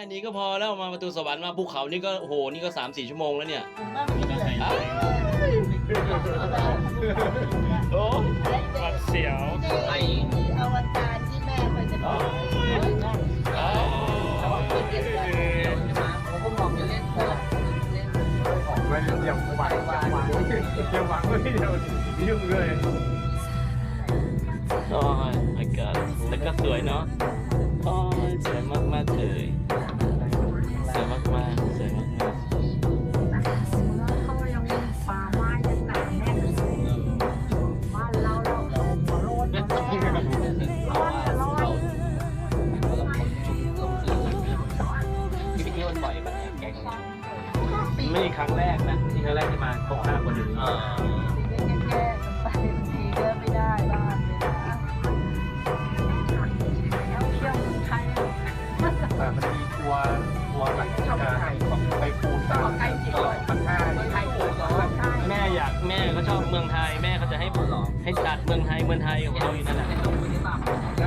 ค่นี้ก็พอแล้วมาประตูสวรรค์มาภูเขานี่ก็โอ้โหนี่ก็สามสี่ชั่วโมงแล้วเนี่ยว่ามันเหนื่อยอ้าวโอ้หวัดเสียวไอ้อวตารที่แม่เคยจะบอกอ้าวผมก็บอกจะเล่นเพื่อเล่นไม่ยังหวังหวังยังหวังไม่เดียวยุ่งเลยโอ้ยอากาศแล้วก็สวยเนาะโอ้ยส วยมากๆเลยสวยมากสวยมากเขายังป่าไม้ยังหนาแน่นบ้านเราเราเราหัวโลนร้อนจะร้อนๆไม่ใช่ครั้งแรกนะนี่ครั้งแรกที่มาครบห้าคนอยู่อ่ากแม่ก็ชอบเมืองไทย แม่เขาจะให้ผมให้ตัดเมืองไทยเมืองไทยของเราอยู่นั่นแหละ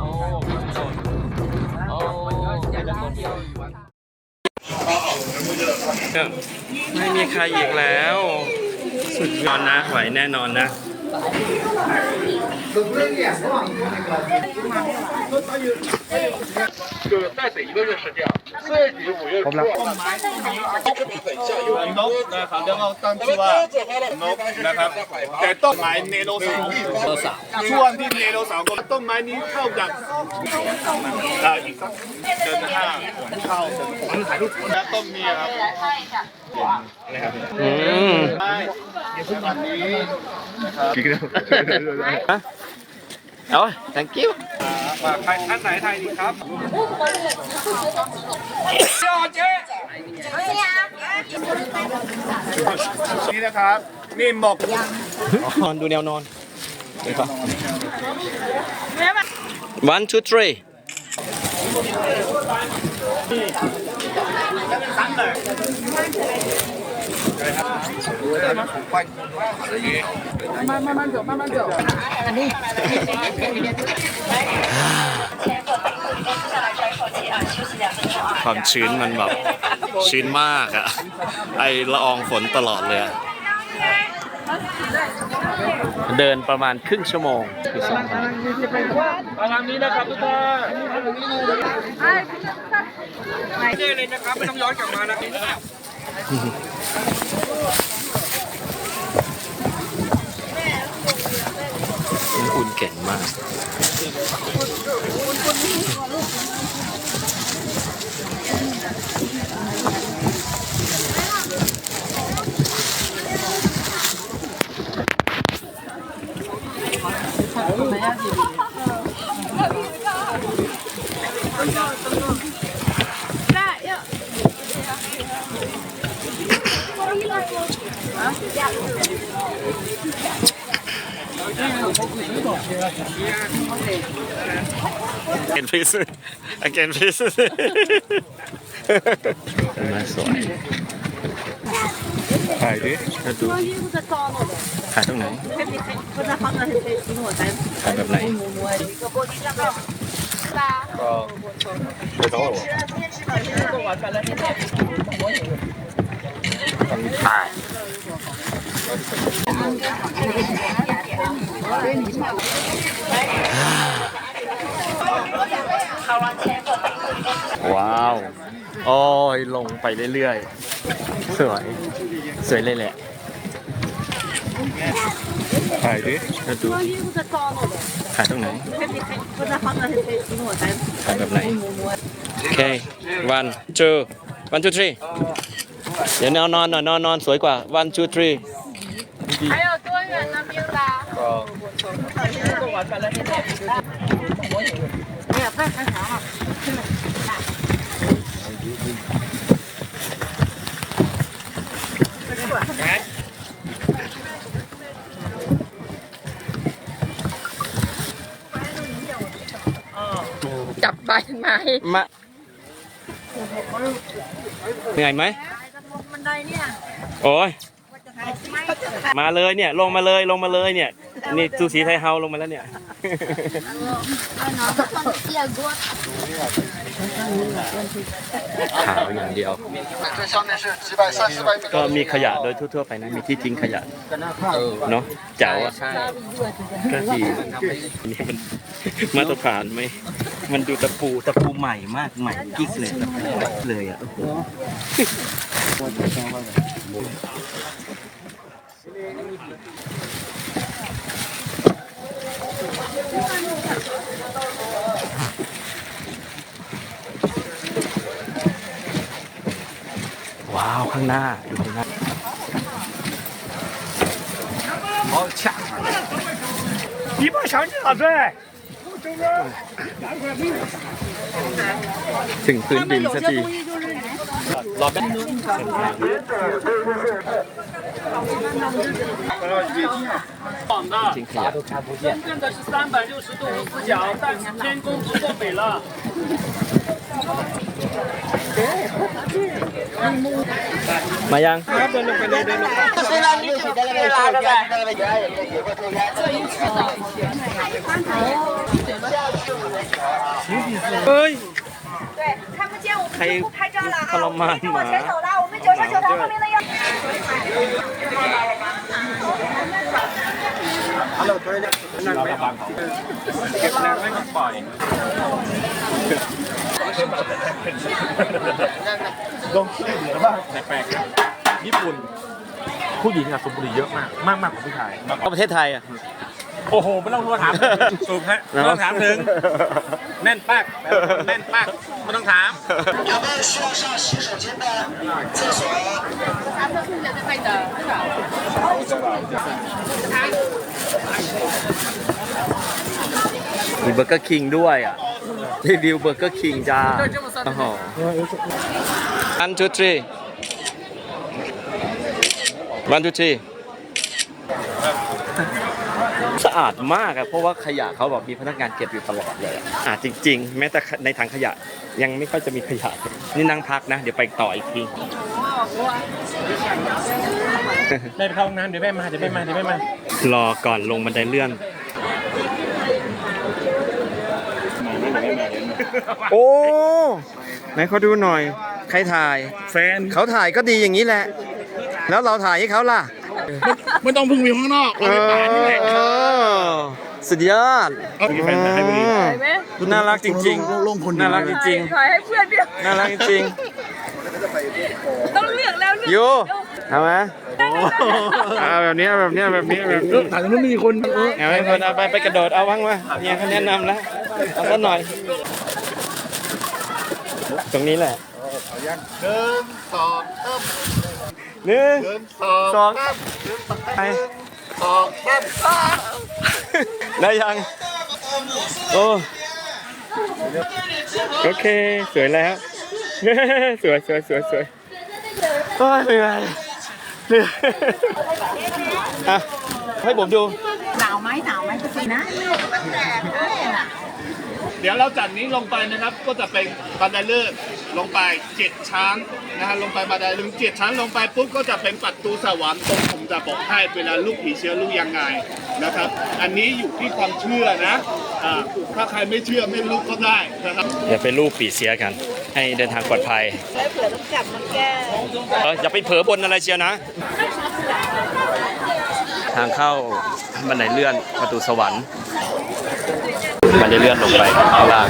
โอ้สดโอ้พิมพ์สดไม่มีใครอีกแล้ว สุดยอดนะไหวแน่นอนนะ 就是带着一个人是这样，这几五月份。นกนะครับแล้วก็ตั้งชื่อว่านกนะครับ แต่ต้นไม้เนโรเสาร์ช่วงที่เนโรเสาร์ก็ต้นไม้นี้เข้าจากอ่าอีกสักเดือนห้าเข้าผมถ่ายรูปและต้นนี้ครับ อืม ใช่อันนี้น ะครับฮะโอ้ย thank you มาใครท่านไหนไทยดีครับนี่นะครับ นี่หมกนอนดูแนวนอนเดี๋ย วก่อน one two three ความชื้นมันแบบชื้นมากอะไอละอองฝนตลอดเลยอะเดินประมาณครึ่งชั่วโมงคือสองพันมาทางนี้นะครับทุกท่านเจเลยนะครับไม่ต้องย้อนกลับมานะครับ อุ่นเก่งมาก Again please Again please มาสวยถ่ายดิดูถ่ายตรงไหนถ่ายแบบไหนก็เดี๋ยวต้องตาย ว้าว โอ้ย ลงไปเรื่อยๆ สวย สวยเลยแหละ ถ่ายดิ แล้วดู 衣服在高了的， ถ่ายตรงไหน 不在放在这里，我在 ถ่ายแบบไหน โอเค one two one two three เดี๋ยวนอนนอนหน่อยนอนนอนสวยกว่า one two three 还有多远呢，冰达？ จับใบไม้มาเหนื่อยไหมโอ้ยมาเลยเนี่ย ลงมาเลยลงมาเลยเนี่ย นี่ซูสีไทยเฮาลงมาแล้วเนี่ยเสียกวดขาวอย่างเดียว ก็มีขยะโดยทั่ว ๆ ไปนะ มีที่ทิ้งขยะเนาะเจ๋วอะก็ดีนี่มันมาตรฐานไหม มันดูตะปูตะปูใหม่มากใหม่กิ๊กเลยแบบเลยอะโอ้โห ว้าว ข้างหน้าอยู่ข้างหน้า 一半场地了，对。 ถึงพื้นดินสักทีรอแป๊บ 晃的，真正的是三百六十度无死角，但是天公不作美了。哎，好，样？啊，不能的。这一圈啊，太。一位我。对，看不见，我们就不拍照了啊，我先走了。 ฮัลโหลตัวเล็กนั่งไม่ออกเก็บแรงไม่ปล่อยลงชื่อเหลือบ้างแปลกๆญี่ปุ่น ผู้หญิงอะสูบบุหรี่เยอะมาก มากมากกว่าผู้ชาย ประเทศไทยอะ โอ้โหไม่ต้องถามสูบฮะไม่ต้องถามถึง แน่นปากแน่นปากไม่ต้องถามมีเบอร์เกอร์คิงด้วยอะ รีวิวเบอร์เกอร์คิงจ้าโอ้โห one two three one two three สะอาดมากอะเพราะว่าขยะเขาแบบมีพนักงานเก็บอยู่ตลอดเลยอะอะจริง ๆ แม้แต่ในถังขยะยังไม่ค่อยจะมีขยะนี่นั่งพักนะ เดี๋ยวไปต่ออีกทีแม่ไปเข้าห้องน้ำเดี๋ยวแม่มาเดี๋ยวแม่มาเดี๋ยวแม่มารอก่อนลงบันไดเลื่อน โอ้ ไหนเขาดูหน่อย ใครถ่าย แฟนเขาถ่ายก็ดีอย่างนี้แหละ แล้วเราถ่ายให้เขาล่ะ ไม่ต้องพึ่งวิวข้างนอกเอาในป่านี่แหละเออสุดยอดเอาอีกแผ่นให้ไปดิดูน่ารักจริงๆน่ารักจริงถ่ายให้เพื่อนเดียวๆน่ารักจริงต้องเลือกแล้วเลือกๆยูทำไหมเอาแบบนี้เอาแบบนี้เอาแบบนี้เอาแบบนี้ถ่ายตรงนู้นมีคนเอาให้คนเอาไปไปกระโดดเอาบ้างมาเนี่ยเขาแนะนำแล้วเอาสักหน่อย ตรงนี้แหละ หนึ่งสองสาม หนึ่ง หนึ่งสองสอง สามไปสองสามได้ยัง โอ้ โอเค สวยแล้ว สวยสวยสวยสวยโอ้ยเหนื่อยเหนื่อยอะให้ผมดู หนาวไหมหนาวไหมจะสินะ เดี๋ยวเราจากนี้ลงไปนะครับ ก็จะเป็นบันไดเลื่อนลงไปเจ็ดชั้นนะฮะลงไปบันไดเลื่อนเจ็ดชั้นลงไปปุ๊บก็จะเป็นประตูสวรรค์ตรงผมจะบอกให้เวลาลูกผีเชื้อลูกยังไงนะครับ อันนี้อยู่ที่ความเชื่อนะอ่าถ้าใครไม่เชื่อไม่รู้ก็ได้นะครับ เดี๋ยวไปรูปปีเสียกัน ให้เดินทางปลอดภัยแล้วเผื่อต้องกลับมาแก้เอออย่าไปเผลอบนอะไรเชียวนะ ทางเข้าบันไดเลื่อนประตูสวรรค์ มันจะเลื่อนลงไปข้างล่าง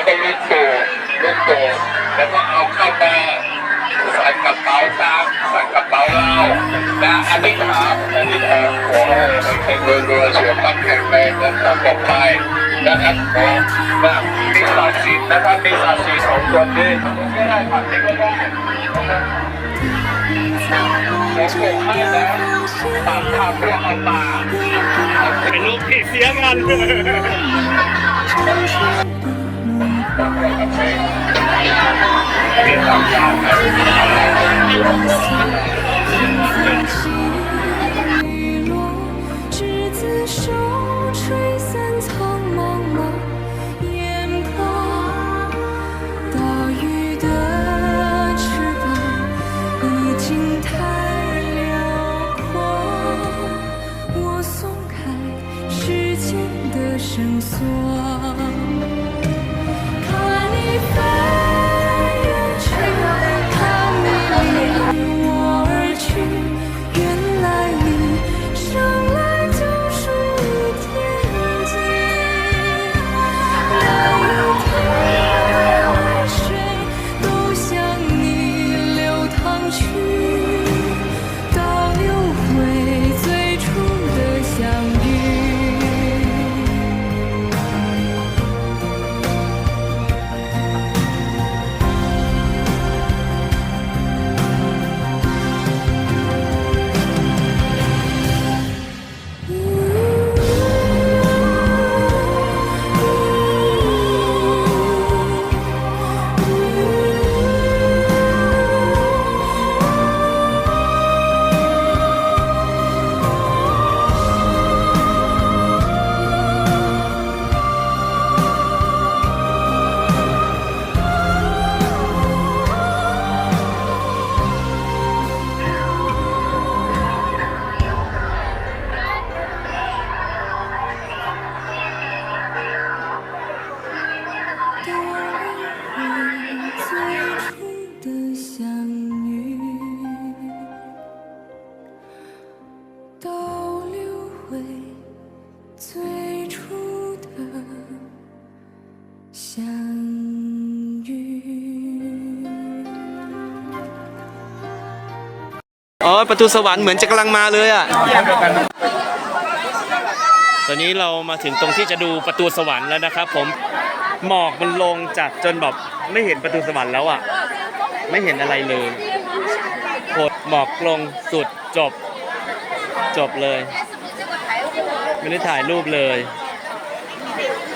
แล้วก็ลูกโป่งลูกโป่งแล้วก็เอาเข้ามาใส่กระเป๋าตังค์ใส่กระเป๋าเราและอธิษฐานอธิษฐานขอให้เฮงรวยๆสุขภาพแข็งแรงและปลอดภัยนะครับขอว่ามีศักดิ์สิทธิ์นะครับมีศักดิ์ศรีของตนนี้ไม่ได้ความจริงก็ได้ผมบอกให้แล้วตามคำเรื่อเอาป่าเป็นลูกพี่เสียกัน 雨 ประตูสวรรค์เหมือนจะกำลังมาเลยอะตอนนี้เรามาถึงตรงที่จะดูประตูสวรรค์แล้วนะครับ ผมหมอกมันลงจัดจนแบบไม่เห็นประตูสวรรค์แล้วอะ ไม่เห็นอะไรเลยโคตรหมอกลงสุดจบ จบเลย ไม่ได้ถ่ายรูปเลย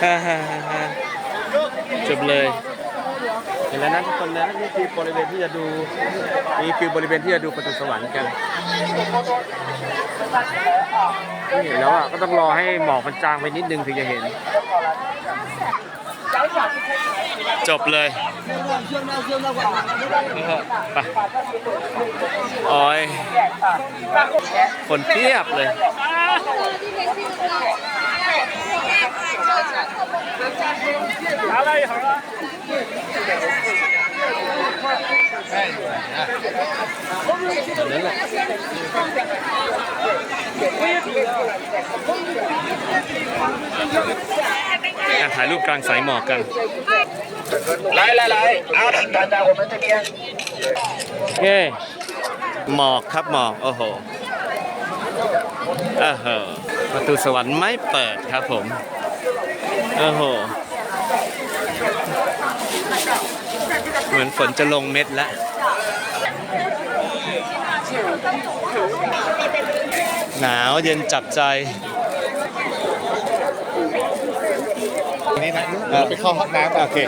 ฮ่าฮ่าฮ่าจบเลย ห็นแล้วนะทุกคนนะนี่คือบริเวณที่จะดูนี่คือบริเวณที่จะดูประตูสวรรค์กันไม่เห็นแล้วอะก็ต้องรอให้หมอกมันจางไปนิดนึงถึงจะเห็น จบเลยไปโอ้ยคนเพียบเลย นั่นแหละ อ่ะถ่ายรูปกลางสายหมอกกัน 来来来，阿婷团长，我们这边。 โอเค หมอกครับหมอก โอ้โหเออเหอะประตูสวรรค์ไม่เปิดครับผม โอ้โห เหมือนฝนจะลงเม็ดแล้ว หนาวเย็นจับใจนี่นะไปเข้าห้องน้ำโอเค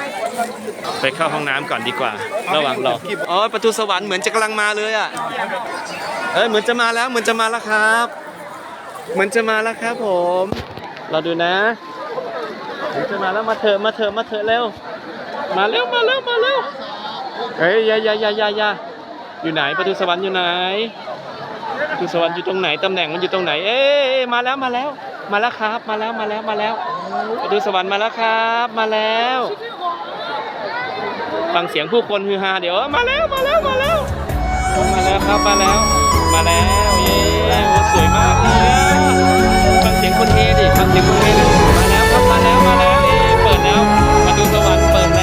ไปเข้าห้องน้ำก่อนดีกว่า ระหว่างรอ อ๋อ ประตูสวรรค์เหมือนจะกำลังมาเลยอะ เอ้ย เหมือนจะมาแล้ว เหมือนจะมาแล้วครับ เหมือนจะมาแล้วครับผม เราดูนะเหมือน จะมาแล้วมาเถอะมาเถอะมาเถอะเร็ว มาเร็วมาเร็วมาเร็วเฮ้ยยายายายาอยาอยู่ไหนประตูสวรรค์อยู่ไหนประตูสวรรค์อยู่ตรงไหนตำแหน่งมันอยู่ตรงไหน เอ๊ะมาแล้วมาแล้ว มาแล้วครับ มาแล้วมาแล้วมาแล้วประตูสวรรค์มาแล้วครับ มาแล้วฟังเสียงผู้คนฮือฮาเดี๋ยวมาแล้วมาแล้วมาแล้วมาแล้วครับมาแล้ว มาแล้วเย้โอ้สวยมากเลยฟังเสียงคนเฮดิฟังเสียงคนเฮดิ แล้วมาแล้วมาแล้วเอเปิดแล้วประตูสวรรค์เปิด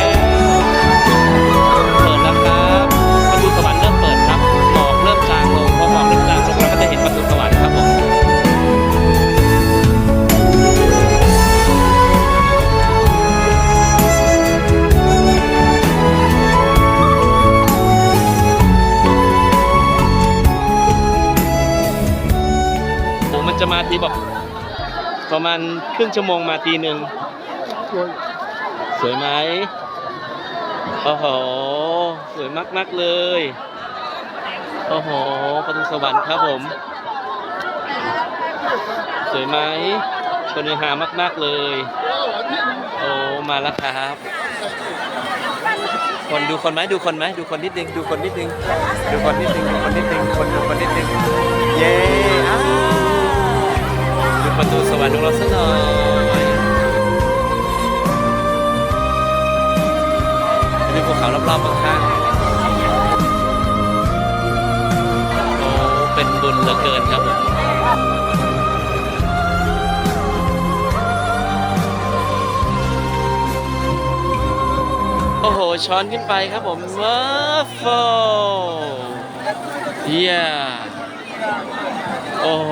ณครึ่งชั่วโมงมาทีหนึ่งสวยไหมโอ้โห สวยมาก ๆ เลย โอ้โหประตูสวรรค์ครับผม สวยไหมคนเนื้อหามาก ๆ เลย โอ้ มาแล้วครับ คนดูคนไหมดูคนไหมดูคนนิดนึง ดูคนนิดนึง ดูคนนิดนึง ดูคนนิดนึง คนดูคนนิดนึง เย้ ประตูสวรรค์ของเราสักหน่อยดูภูเขารอบๆข้างๆโอ้เป็นบุญเหลือเกินครับผมโอ้โห ช้อนขึ้นไปครับผมว้าวโฟเยี่ยโอ้โห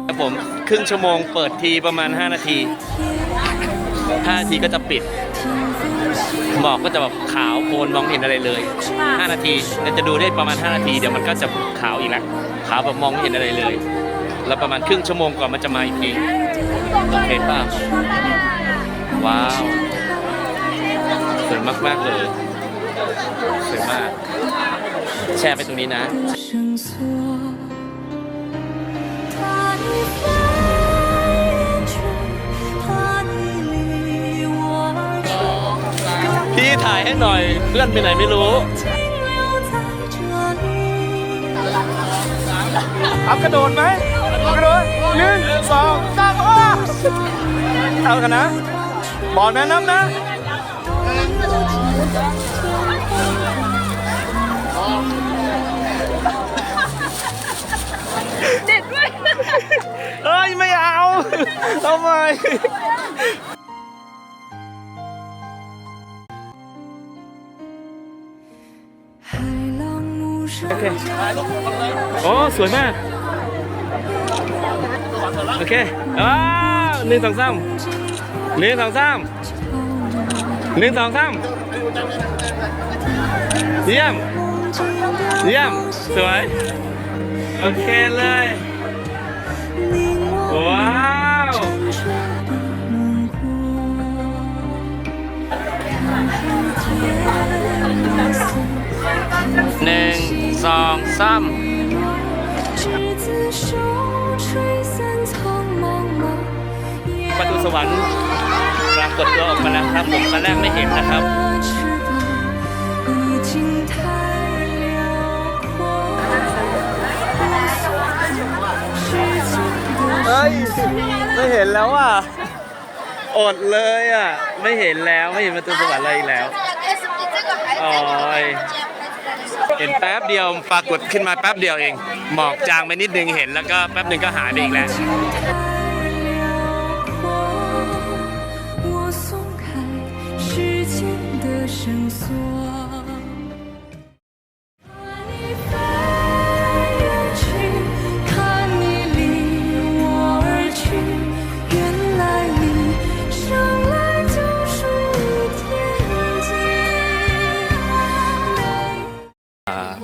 ครับผมครึ่งชั่วโมงเปิดทีประมาณ 5 นาที 5 นาทีก็จะปิด หมอกก็จะแบบขาวโพลนมองไม่เห็นอะไรเลย 5 นาทีเราจะดูได้ประมาณ 5 นาที เดี๋ยวมันก็จะขาวอีกแล้วขาวแบบมองไม่เห็นอะไรเลย แล้วประมาณครึ่งชั่วโมงก่อนมันจะมาอีกทีโอเคป่ะว้าวสวยมากๆเลยสวยมาก แชร์ไปตรงนี้นะ ถ่ายให้หน่อย เพื่อนไปไหนไม่รู้ เอากระโดดไหมกระโดดหนึ่งสองสามโอ้เอากันนะบอลแม่น้ำนะเด็ดด้วย เอ้ย ไม่เอาทำไม 无声。โอ้สวยมากโอเคอ้าวหนึ่งสองสามหนึ่งสองสามหนึ่งสองสามเยี่ยมเยี่ยมสวยโอเคเลยว้าวหนึ่ง สองสามประตูสวรรค์ปรากฏตัวออกมาแล้วครับ ผมตอนแรกไม่เห็นนะครับเฮ้ยไม่เห็นแล้วอะอดเลยอะ ไม่เห็นแล้ว ไม่เห็นประตูสวรรค์อะไรอีกแล้วอ๋อ เห็นแป๊บเดียวปรากฏขึ้นมาแป๊บเดียวเอง หมอกจางไปนิดนึงเห็นแล้วก็แป๊บนึงก็หายไปอีกแล้ว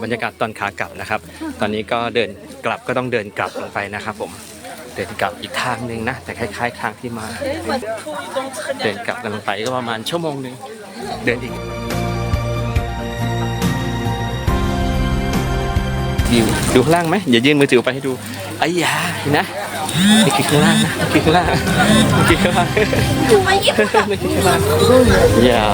บรรยากาศตอนขากลับนะครับ ตอนนี้ก็เดินกลับก็ต้องเดินกลับลงไปนะครับ ผม เดินกลับอีกทางหนึ่งนะ แต่คล้ายๆ ทางที่มา เดินกลับกันลงไปก็ประมาณชั่วโมงหนึ่งเดินอีกวิวดูข้างล่างไหมอย่ายื่นมือถือไปให้ดูไอ้ยาเห็นนะนี่คือข้างล่างนะนี่คือข้างล่างนี่คือข้างล่างนี่คือข้างล่างอย่า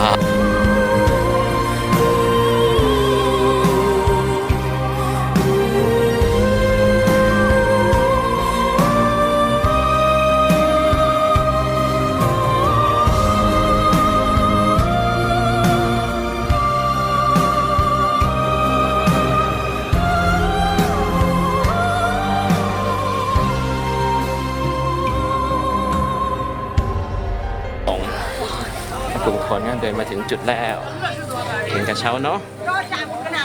เดินมาถึงจุดแล้วเห็นกระเช้าเนาะ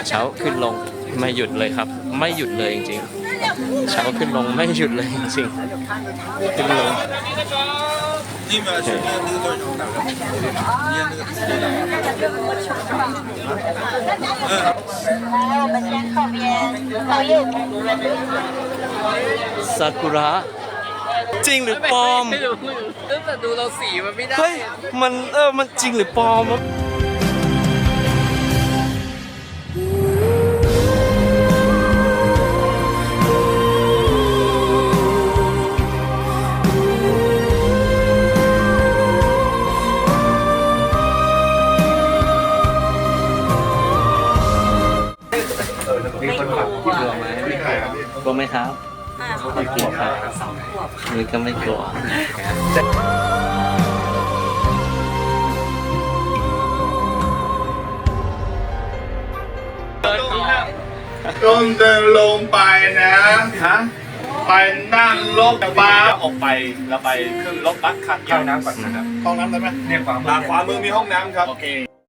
เช้าขึ้นลงไม่หยุดเลยครับ ไม่หยุดเลยจริงๆเช้าขึ้นลงไม่หยุดเลยจริงๆขึ้นลงซากุระ จริงหรือปลอมแต่ดูเราสีมันไม่ได้ เฮ้ย มันเออ มันจริงหรือปลอมวะ ก็ไม่กลัวต้องเดินลงไปนะฮะไปนั่งรถบัสออกไปแล้วไปขึ้นรถบัสคันเข้าน้ำก่อนนะครับเข้าน้ำได้ไหมเนี่ยขวามือขวามือมีห้องน้ำครับโอเค